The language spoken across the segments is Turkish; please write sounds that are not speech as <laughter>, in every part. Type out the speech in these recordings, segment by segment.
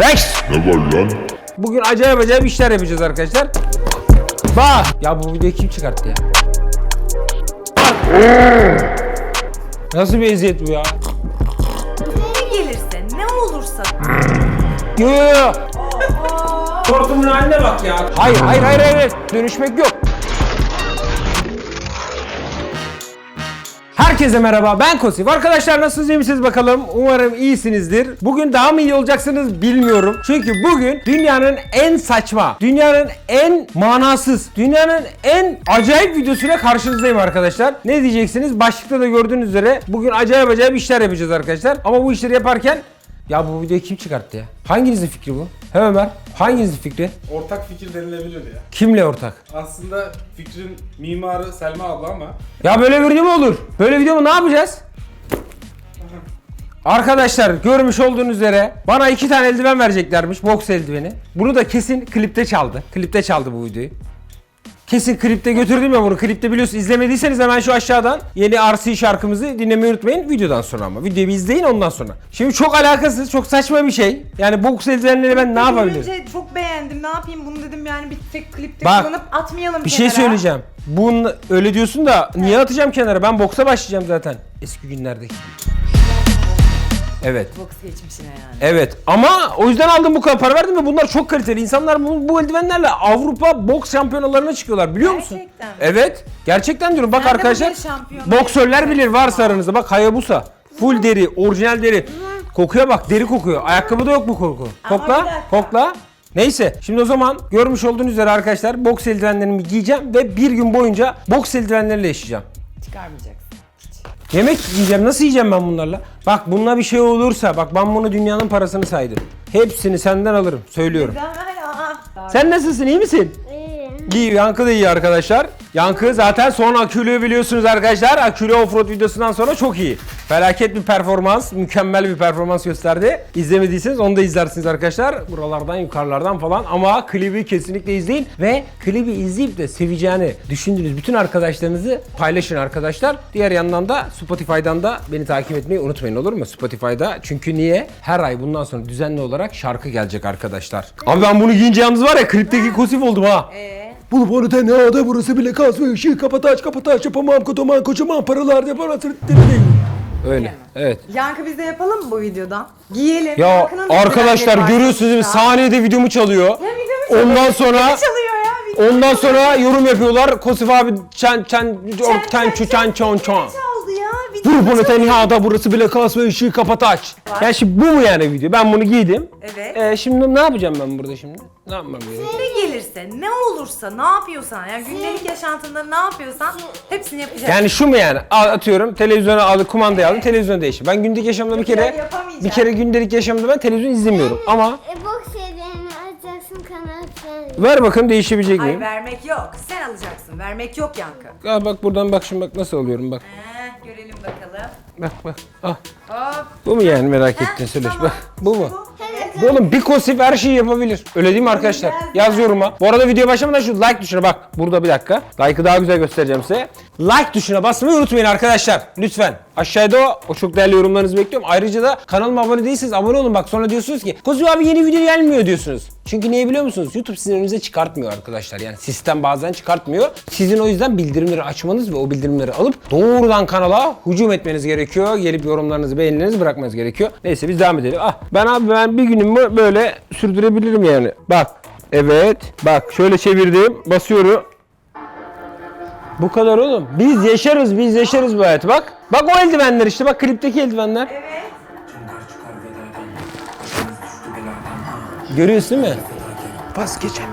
Rex! Ne var lan? Bugün acayip acayip işler yapacağız arkadaşlar. Bak! Ya bu videoyu kim çıkarttı ya? Nasıl bir eziyet bu ya? Ne gelirse, ne olursa. Yo yo yo! Hortumun haline bak ya. Hayır hayır hayır hayır. Dönüşmek yok. Herkese merhaba ben Kosif. Arkadaşlar nasılsınız iyi misiniz bakalım? Umarım iyisinizdir. Bugün daha mı iyi olacaksınız bilmiyorum. Çünkü bugün dünyanın en saçma, dünyanın en manasız, dünyanın en acayip videosuyla karşınızdayım arkadaşlar. Ne diyeceksiniz? Başlıkta da gördüğünüz üzere bugün acayip acayip işler yapacağız arkadaşlar. Ama bu işleri yaparken ya bu videoyu kim çıkarttı ya? Hanginizin fikri bu? He Ömer, hanginizin fikri? Ortak fikir denilebilir ya. Kimle ortak? Aslında fikrin mimarı Selma abla ama Ya böyle video mu olur? Böyle video mu ne yapacağız? Arkadaşlar görmüş olduğunuz üzere bana iki tane eldiven vereceklermiş boks eldiveni. Bunu da kesin klipte çaldı. Klipte çaldı bu videoyu. Kesin klipte götürdüm ya bunu. Klipte biliyorsun izlemediyseniz hemen şu aşağıdan yeni RC şarkımızı dinlemeyi unutmayın. Videodan sonra ama. Videoyu bir izleyin ondan sonra. Şimdi çok alakasız, çok saçma bir şey. Yani boks eldivenleri ben ne yapabilirim? Görünce çok beğendim. Ne yapayım bunu dedim yani bir tek klipte Bak, kullanıp atmayalım Bir şey kenara. söyleyeceğim. Bunun öyle diyorsun da niye atacağım kenara? Ben boksa başlayacağım zaten. Eski günlerdeki. Evet. Boks geçmişine yani. Evet ama o yüzden aldım bu kadar para verdim ve bunlar çok kaliteli. İnsanlar bu, bu eldivenlerle Avrupa boks şampiyonalarına çıkıyorlar biliyor musun? Gerçekten mi? Evet. Gerçekten diyorum. Bak de arkadaşlar. bir şampiyon Boksörler bilir varsa aranızda. Bak Hayabusa. Full deri, orijinal deri. Kokuya bak, deri kokuyor. Ayakkabıda yok bu koku. Ama Kokla, dakika. kokla. Neyse şimdi o zaman görmüş olduğunuz üzere arkadaşlar boks eldivenlerimi giyeceğim ve bir gün boyunca boks eldivenleriyle yaşayacağım. Çıkarmayacaksın. Yemek yiyeceğim. Nasıl yiyeceğim ben bunlarla? Bak bununla bir şey olursa bak ben bunu dünyanın parasını saydım. Hepsini senden alırım. Söylüyorum. Sen nasılsın? iyi misin? İyi. Yankı da iyi arkadaşlar. Yankı zaten son akülü biliyorsunuz arkadaşlar. Akülü offroad videosundan sonra çok iyi. Felaket bir performans, mükemmel bir performans gösterdi. İzlemediyseniz onu da izlersiniz arkadaşlar. Buralardan, yukarılardan falan. Ama klibi kesinlikle izleyin ve klibi izleyip de seveceğini düşündüğünüz bütün arkadaşlarınızı paylaşın arkadaşlar. Diğer yandan da Spotify'dan da beni takip etmeyi unutmayın olur mu? Spotify'da. Çünkü niye? Her ay bundan sonra düzenli olarak şarkı gelecek arkadaşlar. Abi ben bunu giyince yalnız var ya klipteki kosif oldum ha. Ee, Bunu bana tenhada burası bile kaz ve ışığı kapataç kapataç yapamam kocaman kocaman paralar da bana Öyle. Evet. Yankı biz de yapalım mı bu videodan? Giyelim. Ya Yankı'nın da arkadaşlar güzelliği var görüyorsunuz değil mi? sonuçta. Saniyede videomu çalıyor. Ya videomu çalıyor. Ondan sonra çalıyor ya. video ondan sonra yorum yapıyorlar. Kosif abi çen çen çen çen çen çen çen çen. Video Vur bunu çalıyor. tenhada burası bile kas ve ışığı kapat aç. Ya şimdi bu mu yani video? Ben bunu giydim. Evet. Ee, şimdi ne yapacağım ben burada şimdi? Ne yapmam gerekiyor? Ne gelirse, ne olursa, ne yapıyorsan, yani gündelik yaşantında ne yapıyorsan hepsini yapacaksın. Yani şu mu yani? Al, atıyorum televizyona aldı kumandayı aldım televizyona değişti. Ben gündelik yaşamda bir kere yapamayacağım. bir kere gündelik yaşamda ben televizyon izlemiyorum ama E, boks ellerini açacaksın kanal sen. ver bakın değişebilecek Hayır miyim? vermek yok. Sen alacaksın. Vermek yok Yankı. Aa, bak buradan bak şimdi bak nasıl alıyorum bak. Ee, görelim bakalım. Bak bak. Ah. Hop. Bu mu yani merak Heh, ettin Süleş? tamam. Bak bu mu? Evet. Bu oğlum bir kosif her şeyi yapabilir. Öyle değil mi arkadaşlar? Yaz yoruma. Bu arada video başlamadan şu like tuşuna bak. Burada bir dakika. Like'ı daha güzel göstereceğim size. Like tuşuna basmayı unutmayın arkadaşlar. Lütfen. Aşağıda o, o çok değerli yorumlarınızı bekliyorum. Ayrıca da kanalıma abone değilseniz abone olun. Bak sonra diyorsunuz ki Kozu abi yeni video gelmiyor diyorsunuz. Çünkü niye biliyor musunuz? YouTube sizin önünüze çıkartmıyor arkadaşlar. Yani sistem bazen çıkartmıyor. Sizin o yüzden bildirimleri açmanız ve o bildirimleri alıp doğrudan kanala hücum etmeniz gerekiyor. Gelip yorumlarınızı, beğenilerinizi bırakmanız gerekiyor. Neyse biz devam edelim. Ah ben abi ben bir günümü böyle sürdürebilirim yani. Bak. Evet. Bak şöyle çevirdim. Basıyorum. Bu kadar oğlum. Biz yaşarız, biz yaşarız bu hayatı bak. Bak o eldivenler işte bak klipteki eldivenler. Evet. Görüyorsun değil mi? Vazgeçen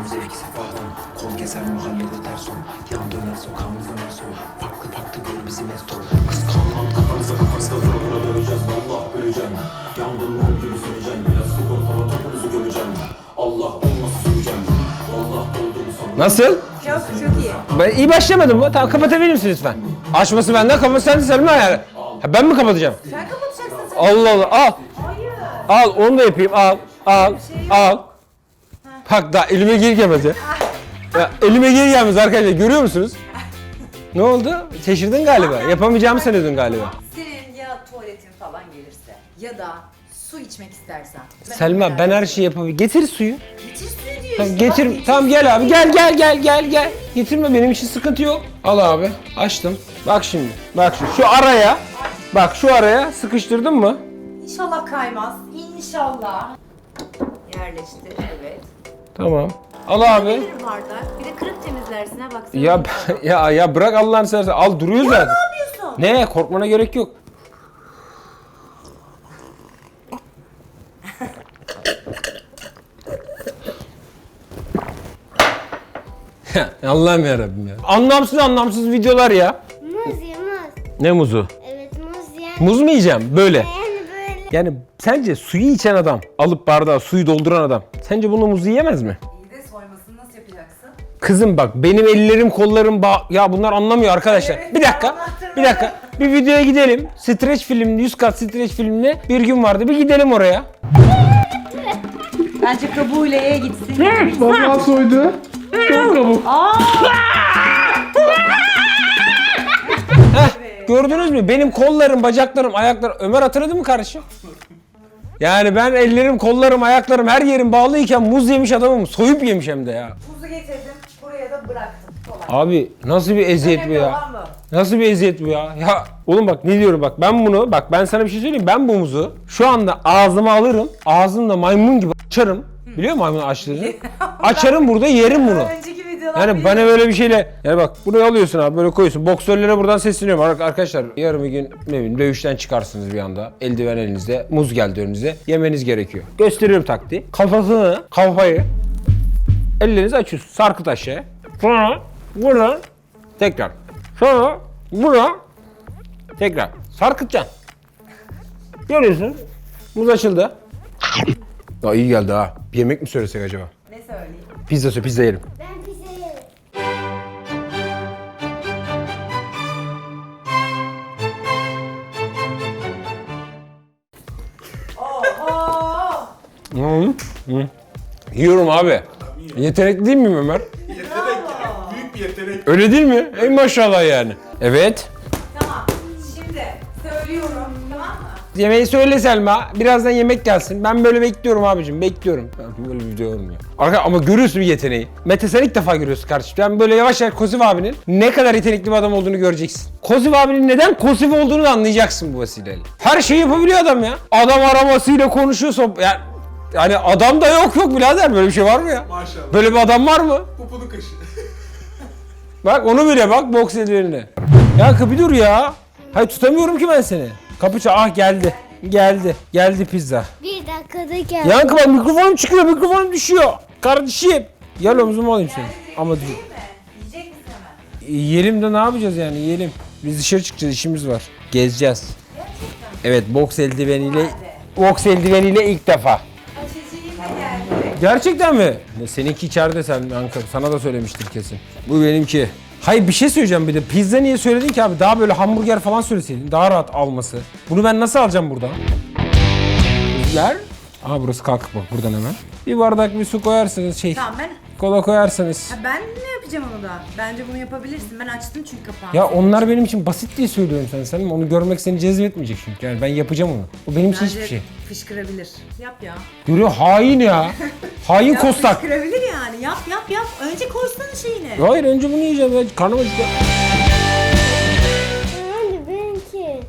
Nasıl? Çok çok iyi. Ben iyi başlamadım mı? Tamam kapatabilir misin lütfen? Açması benden, kapatması sen de Selma yani. Ha, ben mi kapatacağım? Sen kapatacaksın sen. Allah Allah al. Hayır. Al onu da yapayım al. Al. Al. Bak daha elime geri gelmedi. Ya, elime geri gelmez arkadaşlar görüyor musunuz? Ne oldu? Şaşırdın galiba. Yapamayacağımı sanıyordun galiba. Senin ya tuvaletin falan gelirse ya da su su içmek istersen. Selma ben her şeyi yapabilirim. Getir suyu. Tamam, getir. Tamam gel abi. Gel gel gel gel gel. Getirme benim için sıkıntı yok. Al abi. Açtım. Bak şimdi. Bak şimdi. Şu araya. Bak şu araya sıkıştırdın mı? İnşallah kaymaz. İnşallah. Yerleştir evet. Tamam. Al abi. Bir bardak. Bir de kırık temizlersin ha baksana. Ya <laughs> ya ya bırak Allah'ını seversen. Al duruyor zaten. Ne yapıyorsun? Ne? Korkmana gerek yok. Ya, Allah'ım yarabbim ya. Anlamsız anlamsız videolar ya. Muz ye muz. Ne muzu? Evet muz ye. Muz mu yiyeceğim böyle? Yani böyle. Yani sence suyu içen adam, alıp bardağa suyu dolduran adam, sence bunu muzu yiyemez mi? İyi de soymasını nasıl yapacaksın? Kızım bak benim ellerim kollarım bağ... Ya bunlar anlamıyor arkadaşlar. Evet, bir dakika, bir dakika. Bir videoya gidelim. Streç filmli, 100 kat streç filmli bir gün vardı. Bir gidelim oraya. Bence kabuğuyla ye gitsin. Vallahi soydu. Çok kabuk. <laughs> Heh, gördünüz mü? Benim kollarım, bacaklarım, ayaklarım... Ömer hatırladı mı kardeşim? Yani ben ellerim, kollarım, ayaklarım her yerim bağlıyken muz yemiş adamım. Soyup yemiş hem de ya. Tuzu getirdim. Buraya da bıraktım. Kolay. Abi nasıl bir eziyet bu Önemli ya? olan bu. Nasıl bir eziyet bu ya? Ya oğlum bak ne diyorum bak ben bunu bak ben sana bir şey söyleyeyim ben bu muzu şu anda ağzıma alırım ağzımda maymun gibi açarım. Biliyor musun maymun açtığını? <laughs> Açarım burada yerim bunu. Önceki videolar Yani bana böyle bir şeyle yani bak buraya alıyorsun abi böyle koyuyorsun. Boksörlere buradan sesleniyorum Ar- arkadaşlar. Yarın bir gün ne bileyim dövüşten çıkarsınız bir anda. Eldiven elinizde, muz geldi önünüze. Yemeniz gerekiyor. Gösteriyorum taktiği. Kafasını, kafayı ellerinizi açıyorsun. Sarkıt aşağıya. Sonra buradan tekrar. Sonra buna tekrar sarkıtacaksın. Görüyorsun. Muz açıldı. Aa, iyi geldi ha. Bir yemek mi söylesek acaba? Ne söyleyeyim? Pizza söyle, pizza yiyelim. Ben pizza yerim. Oho! Hı hı. Yiyorum abi. Yetenekli değil miyim Ömer? Yetenek. Büyük bir yetenek. Öyle değil mi? Ey maşallah yani. Evet. Yemeği söyle Selma. Birazdan yemek gelsin. Ben böyle bekliyorum abicim. Bekliyorum. Ben Böyle bir video olmuyor. Arka ama görüyorsun bir yeteneği. Mete sen ilk defa görüyorsun kardeşim. Ben böyle yavaş yavaş Kozif abinin ne kadar yetenekli bir adam olduğunu göreceksin. Kozif abinin neden Kozif olduğunu da anlayacaksın bu vesileyle. Her şeyi yapabiliyor adam ya. Adam aramasıyla konuşuyor. sohb- Yani, yani adam da yok yok birader. Böyle bir şey var mı ya? Maşallah. Böyle bir adam var mı? Pupunu kaşı. Bak onu bile bak boks eldivenine. Ya kapı dur ya. Hayır tutamıyorum ki ben seni. Kapı çal. Ah geldi. Geldi. Geldi pizza. Bir dakikada gel. Yankı bak mikrofonum çıkıyor. Mikrofonum düşüyor. Kardeşim. Gel omzuma alayım seni. Ama dur. Yiyecek misin hemen? Yiyelim de ne yapacağız yani yiyelim. Biz dışarı çıkacağız işimiz var. Gezeceğiz. Evet boks eldiveniyle boks eldiveniyle ilk defa. Geldi. Gerçekten mi? Ne, Seninki içeride sen Yankı. Sana da söylemiştir kesin. Bu benimki. Hayır bir şey söyleyeceğim bir de. Pizza niye söyledin ki abi? Daha böyle hamburger falan söyleseydin. Daha rahat alması. Bunu ben nasıl alacağım buradan? Rüzgar. Aha burası kalk bak buradan hemen. Bir bardak bir su koyarsınız şey. Tamam ben Kola koyarsınız. Ha, ben ne yapacağım onu da? Bence bunu yapabilirsin. Ben açtım çünkü kapağını. Ya onlar benim için basit diye söylüyorum sen. Sen onu görmek seni cezbetmeyecek çünkü. Yani ben yapacağım onu. O benim için Bence hiçbir şey. fışkırabilir. Yap ya. Görüyor hain ya. <laughs> Hain Ya kostak. Fışkırabilir yani. Yap yap yap. Önce şeyini. Hayır önce bunu yiyeceğim. Ya. Karnım acıktı. Hadi benimki.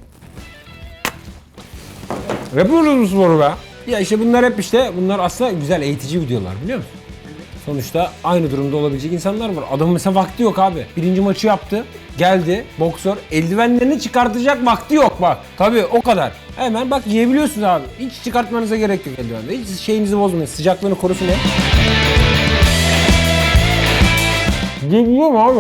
Yapıyoruz bu sporu be. Ya işte bunlar hep işte bunlar aslında güzel eğitici videolar biliyor musun? Sonuçta aynı durumda olabilecek insanlar var. Adamın mesela vakti yok abi. Birinci maçı yaptı. Geldi boksör. Eldivenlerini çıkartacak vakti yok bak. Tabii o kadar. Hemen bak yiyebiliyorsunuz abi. Hiç çıkartmanıza gerek yok eldivende. Hiç şeyinizi bozmayın. Sıcaklığını korusun hep. Yiyebiliyorum abi.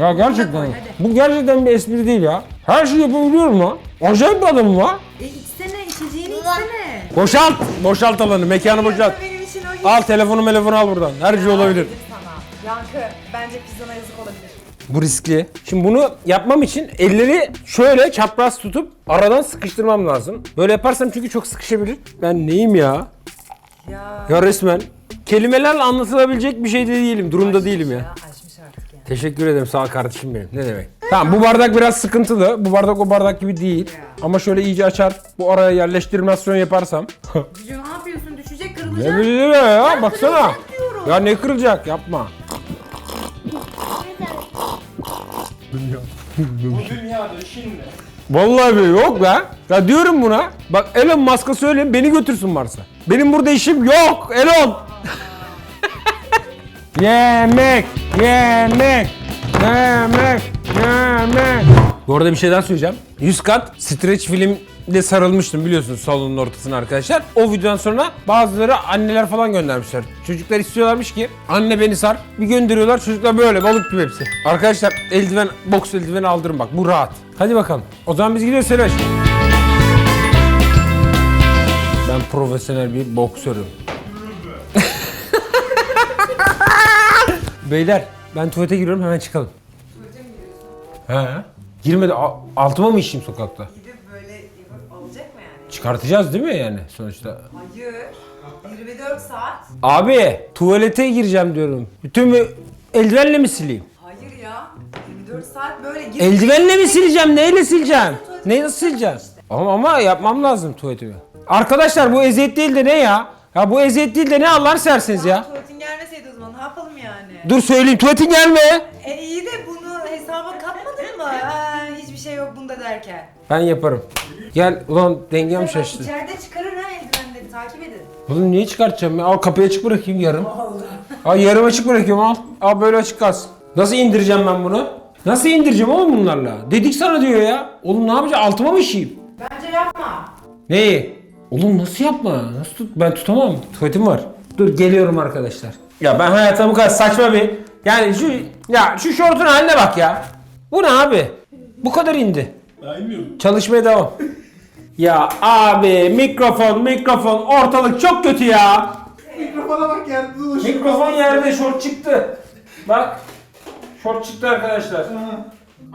Ya gerçekten. koy. Bu gerçekten bir espri değil ya. Her şeyi yapabiliyorum ha. Acayip bir adamım var. E içsene içeceğini içsene. Boşalt. Boşalt alanı. Mekanı boşalt. Benim için o gibi. Al telefonu telefonu al buradan. Her şey olabilir. Sana. Yankı bence pizzana yazık olabilir. Bu riskli. Şimdi bunu yapmam için elleri şöyle çapraz tutup aradan sıkıştırmam lazım. Böyle yaparsam çünkü çok sıkışabilir. Ben neyim ya? Ya. Ya resmen. Kelimelerle anlatılabilecek bir şey de değilim. Durumda değilim ya. Ya yani. Teşekkür ederim sağ ol kardeşim benim. Ne demek? Tamam bu bardak biraz sıkıntılı. Bu bardak o bardak gibi değil. Ama şöyle iyice açar. Bu araya yerleştirmasyon yaparsam. Cüce ne yapıyorsun? Düşecek, ne kırılacak. bileyim ya baksana. kırılacak diyorum. Ya ne kırılacak yapma. Bu dünyada şimdi. Vallahi be yok be. Ya diyorum buna. Bak Elon Musk'a söyleyeyim beni götürsün Mars'a. Benim burada işim yok Elon. yemek, yemek, yemek, yemek. Bu arada bir şey daha söyleyeceğim. 100 kat streç filmle sarılmıştım biliyorsunuz salonun ortasına arkadaşlar. O videodan sonra bazıları anneler falan göndermişler. Çocuklar istiyorlarmış ki anne beni sar. Bir gönderiyorlar çocuklar böyle balık gibi hepsi. Arkadaşlar eldiven, boks eldiveni aldırın bak bu rahat. Hadi bakalım. O zaman biz gidiyoruz Selaş. Ben profesyonel bir boksörüm. Beyler ben tuvalete giriyorum hemen çıkalım. He. Girmedi. A- altıma mı işeyim sokakta? Gidip böyle yapıp alacak mı yani? Çıkartacağız değil mi yani sonuçta? Hayır. 24 saat. Abi tuvalete gireceğim diyorum. Bütün mü eldivenle mi sileyim? Hayır ya. 24 saat böyle gidip... Eldivenle mi sileceğim? Neyle sileceğim? Neyle nasıl sileceğim? Ama, ama yapmam lazım tuvaletimi. Arkadaşlar bu eziyet değil de ne ya? Ya bu eziyet değil de ne Allah'ını serseniz ya. Tuvaletin gelmeseydi o zaman ne yapalım yani? Dur söyleyeyim tuvaletin gelme. E iyi de bunu hesaba katmadın mı? Ha, hiçbir şey yok bunda derken. Ben yaparım. Gel ulan dengem şaştı. İçeride çıkarır ha eldivenleri takip edin. Oğlum niye çıkartacağım ya? Al kapıyı açık bırakayım yarım. Al yarım açık bırakıyorum al. Al böyle açık kalsın. Nasıl indireceğim ben bunu? Nasıl indireceğim oğlum bunlarla? Dedik sana diyor ya. Oğlum ne yapacağım? Altıma mı işeyim? Bence yapma. Neyi? Oğlum nasıl yapma? Nasıl tut? Ben tutamam. Tuvaletim var. Dur geliyorum arkadaşlar. Ya ben hayatımda bu kadar saçma bir... Yani şu... Ya şu şortun haline bak ya. Bu ne abi? Bu kadar indi. Ben bilmiyorum. Çalışmaya devam. ya abi mikrofon mikrofon ortalık çok kötü ya. Mikrofona bak yerde dolaşıyor. Mikrofon yerde şort çıktı. Bak. Şort çıktı arkadaşlar.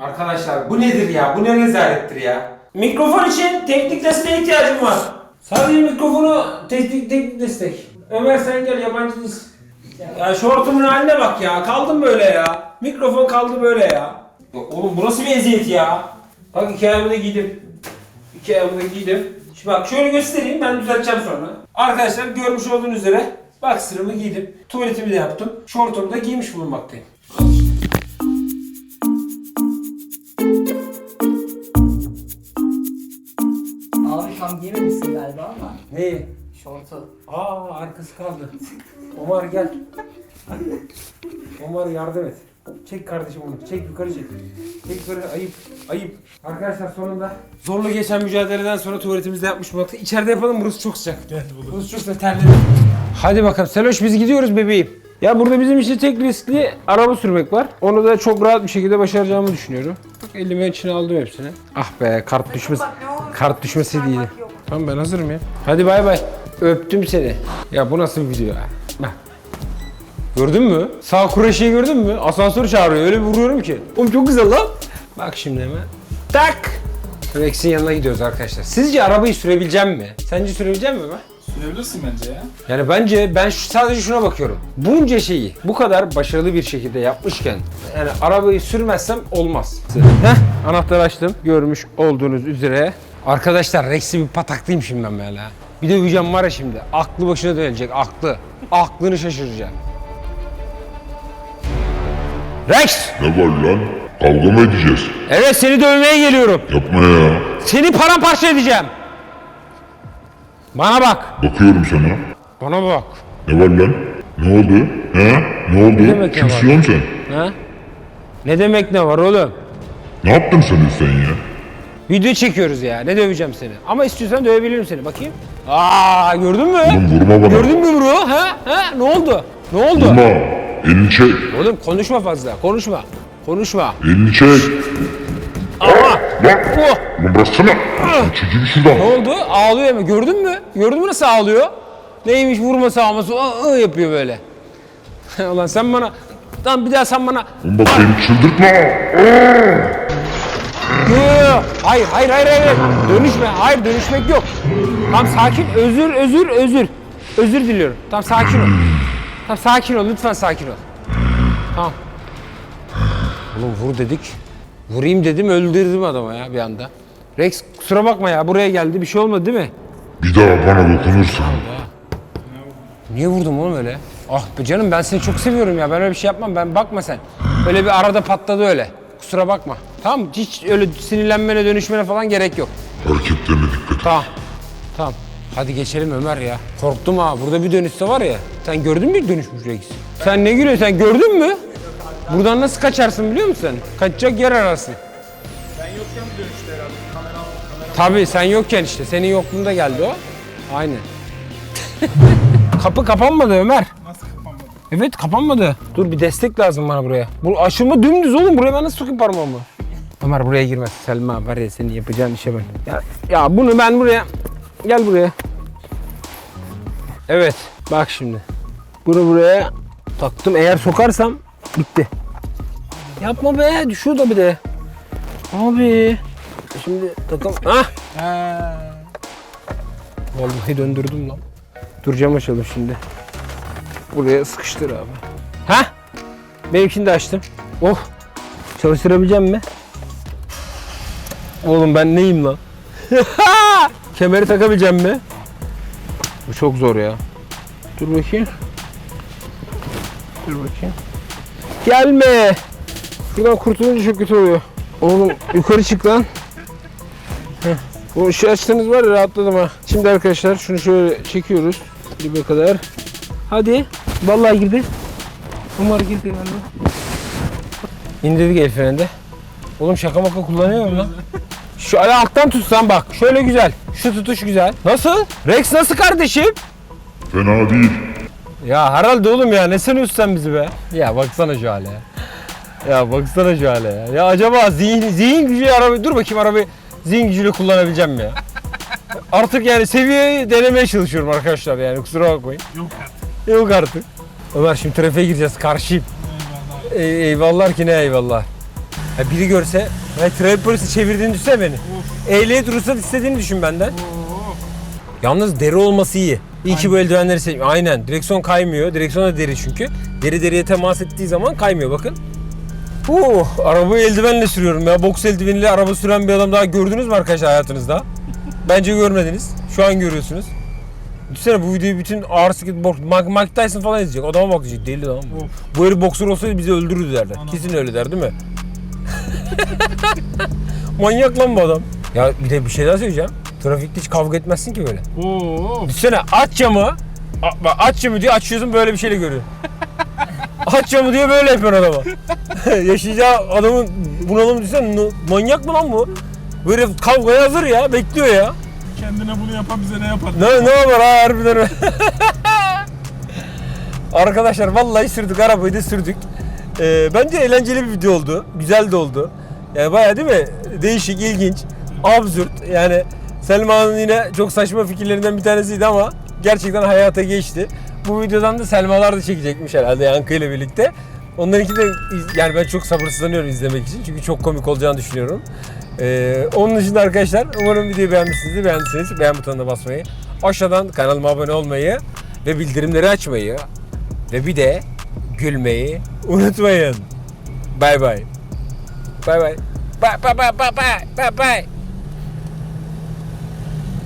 Arkadaşlar bu nedir ya? Bu ne rezalettir ya? Mikrofon için teknik desteğe ihtiyacım var. Sadece mikrofonu teknik, teknik destek. Ömer sen gel yabancı değilsin. Ya şortumun haline bak ya. Kaldım böyle ya. Mikrofon kaldı böyle ya. Oğlum bu nasıl bir eziyet ya? Bak iki ayağımı da giydim. İki ayağımı da giydim. Şimdi bak şöyle göstereyim ben düzelteceğim sonra. Arkadaşlar görmüş olduğunuz üzere boxer'ımı giydim. Tuvaletimi de yaptım. Şortumu da giymiş bulunmaktayım. Abi tam giyememişsin galiba ama Neyi? Şortu. Aa arkası kaldı. Omar gel. Omar yardım et. Çek kardeşim onu. Çek yukarı çek. Çek yukarı ayıp. Ayıp. Arkadaşlar sonunda zorlu geçen mücadeleden sonra tuvaletimizde yapmış bulunduk. İçeride yapalım burası çok sıcak. Burası çok sıcak terledim. Hadi bakalım Seloş biz gidiyoruz bebeğim. Ya burada bizim için tek riskli araba sürmek var. Onu da çok rahat bir şekilde başaracağımı düşünüyorum. Bak elime içine aldım hepsini. Ah be kart düşmesi. Kart. Çıkarmak yok. Tamam ben hazırım ya. Hadi bay bay. Öptüm seni. Ya bu nasıl bir video ya? Bak. Gördün mü? Sağ kureşeyi gördün mü? Asansör çağırıyor. Öyle bir vuruyorum ki. Oğlum çok güzel lan. Bak şimdi hemen. Tak. Rex'in yanına gidiyoruz arkadaşlar. Sizce arabayı sürebileceğim mi? Sence sürebileceğim mi ben? Sürebilirsin bence ya. Yani bence ben şu, sadece şuna bakıyorum. Bunca şeyi bu kadar başarılı bir şekilde yapmışken yani arabayı sürmezsem olmaz. Heh anahtarı açtım. Görmüş olduğunuz üzere. Arkadaşlar Rex'i bir pataklıyım şimdi ben böyle. Bir döveceğim var ya şimdi. Aklı başına dönecek aklı. Aklını şaşıracak. Rex! Ne var lan? Kavga mı edeceğiz? Evet seni dövmeye geliyorum. Yapma ya. Seni paramparça edeceğim. Bana bak. Bakıyorum sana. Bana bak. Ne var lan? Ne oldu? He? Ne oldu? demek Kimsin sen? Ha? Ne demek ne var oğlum? Ne yaptın sen sen ya? Video çekiyoruz ya. Ne döveceğim seni? Ama istiyorsan dövebilirim seni. Bakayım. Aa gördün mü? Oğlum vurma bana. Gördün mü bro? Ha? Ha? Ne oldu? Ne oldu? Vurma. Elini çek. Oğlum konuşma fazla. Konuşma. Konuşma. Elini çek. Ama Lan. bu. Lan bıraksana. Çekil şuradan. Ne oldu? Ağlıyor mu? Gördün mü? Gördün mü nasıl ağlıyor? Neymiş vurması alması ı, ı yapıyor böyle. <laughs> Ulan sen bana Lan bir daha sen bana Oğlum bak beni çıldırtma. Yo, yo, yo. Hayır, hayır, hayır, hayır. Dönüşme. Hayır, dönüşmek yok. Tamam sakin. Özür, özür, özür. Özür diliyorum. Tamam sakin ol. Tamam sakin ol. Lütfen sakin ol. Tamam. Oğlum vur dedik. Vurayım dedim öldürdüm adama ya bir anda. Rex kusura bakma ya buraya geldi bir şey olmadı değil mi? Bir daha bana dokunursan Niye vurdum oğlum öyle? Ah be canım ben seni çok seviyorum ya ben öyle bir şey yapmam ben bakma sen. Öyle bir arada patladı öyle. Kusura bakma. Tamam hiç öyle sinirlenmene dönüşmene falan gerek yok. hareketlerine dikkat et. Tamam. Tamam. Hadi geçelim Ömer ya. Korktum ha. Burada bir dönüşse var ya. Sen gördün mü dönüşmüş Rex? Sen ne gülüyorsun? Sen gördün mü? Buradan nasıl kaçarsın biliyor musun? Kaçacak yer ararsın. Ben yokken mi dönüştü herhalde? Kamera kamera. Tabii sen yokken işte. Senin yokluğunda geldi o. Aynen. <laughs> Kapı kapanmadı Ömer. Nasıl? Evet kapanmadı. Dur bir destek lazım bana buraya. Bu aşılma dümdüz oğlum. Buraya ben nasıl sokayım parmağımı? Ömer buraya girmez. Selma var ya senin yapacağın işe ben. Ya, ya bunu ben buraya... Gel buraya. Evet. Bak şimdi. Bunu buraya taktım. Eğer sokarsam bitti. Yapma be. Düşüyor da bir de. Abi. Şimdi takım... Ah! Vallahi döndürdüm lan. Dur cam açalım şimdi. Buraya sıkıştır abi. Ha? Benimkini de açtım. Oh. Çalıştırabileceğim mi? Oğlum ben neyim lan? <laughs> Kemeri takabileceğim mi? Bu çok zor ya. Dur bakayım. Dur bakayım. Gelme. Buradan kurtulunca çok kötü oluyor. Oğlum yukarı çık lan. Heh. Bu ışığı açtığınız var ya rahatladım ha. Şimdi arkadaşlar şunu şöyle çekiyoruz. Dibe kadar. Hadi. Vallahi girdi. Umar girdi galiba. İndirdik el freninde. Oğlum şaka maka kullanıyorum lan. Şu ala alttan tutsan bak. Şöyle güzel. Şu tutuş güzel. Nasıl? Rex nasıl kardeşim? Fena değil. Ya herhalde oğlum ya ne sanıyorsun sen bizi be? Ya baksana şu hale ya. Ya baksana şu hale ya. Ya acaba zihin, zihin gücü araba dur bakayım arabayı zihin gücüyle kullanabileceğim mi ya? Artık yani seviyeyi denemeye çalışıyorum arkadaşlar yani kusura bakmayın. Yok artık. Yok artık. Ömer şimdi trafiğe gireceğiz karşıyım. Ey, eyvallah ki ne eyvallah. Ya biri görse, ya trafik polisi çevirdiğini düşünsene beni. Ehliyet ruhsat istediğini düşün benden. Yalnız deri olması iyi. İyi ki bu eldivenleri seçmiş. Aynen. Direksiyon kaymıyor. Direksiyon da deri çünkü. Deri deriye temas ettiği zaman kaymıyor bakın. Uh, arabayı eldivenle sürüyorum ya. Boks eldiveniyle araba süren bir adam daha gördünüz mü arkadaşlar hayatınızda? Bence görmediniz. Şu an görüyorsunuz. Düşünsene bu videoyu bütün ağır boks, Mike, Tyson falan izleyecek. Adama bak diyecek. Deli lan bu. Bu herif boksör olsaydı bizi öldürürdü derler. Kesin öyle der değil mi? <laughs> Manyak lan bu adam. Ya bir de bir şey daha söyleyeceğim. Trafikte hiç kavga etmezsin ki böyle. Oo. Düşünsene aç camı. A- bak aç camı diye açıyorsun böyle bir şeyle görüyorsun. <laughs> aç camı diye böyle yapıyorsun adama. <laughs> Yaşayacağı adamın bunalımı düşünsene. Manyak mı lan bu? Herif kavgaya hazır ya. Bekliyor ya. Kendine bunu yapan bize ne yapar? Ne, ne olur ha harbiden. <laughs> Arkadaşlar vallahi sürdük arabayı da sürdük. Ee, bence eğlenceli bir video oldu. Güzel de oldu. Yani bayağı değil mi? Değişik, ilginç, absürt. Yani Selma'nın yine çok saçma fikirlerinden bir tanesiydi ama gerçekten hayata geçti. Bu videodan da Selmalar da çekecekmiş herhalde Yankı ile birlikte. Onlarınki de yani ben çok sabırsızlanıyorum izlemek için. Çünkü çok komik olacağını düşünüyorum. Ee, onun dışında arkadaşlar umarım videoyu beğenmişsinizdir. Beğendiyseniz beğen butonuna basmayı, aşağıdan kanalıma abone olmayı ve bildirimleri açmayı ve bir de gülmeyi unutmayın. Bay. Bay bay. Bay bay bay bay bay bay bay.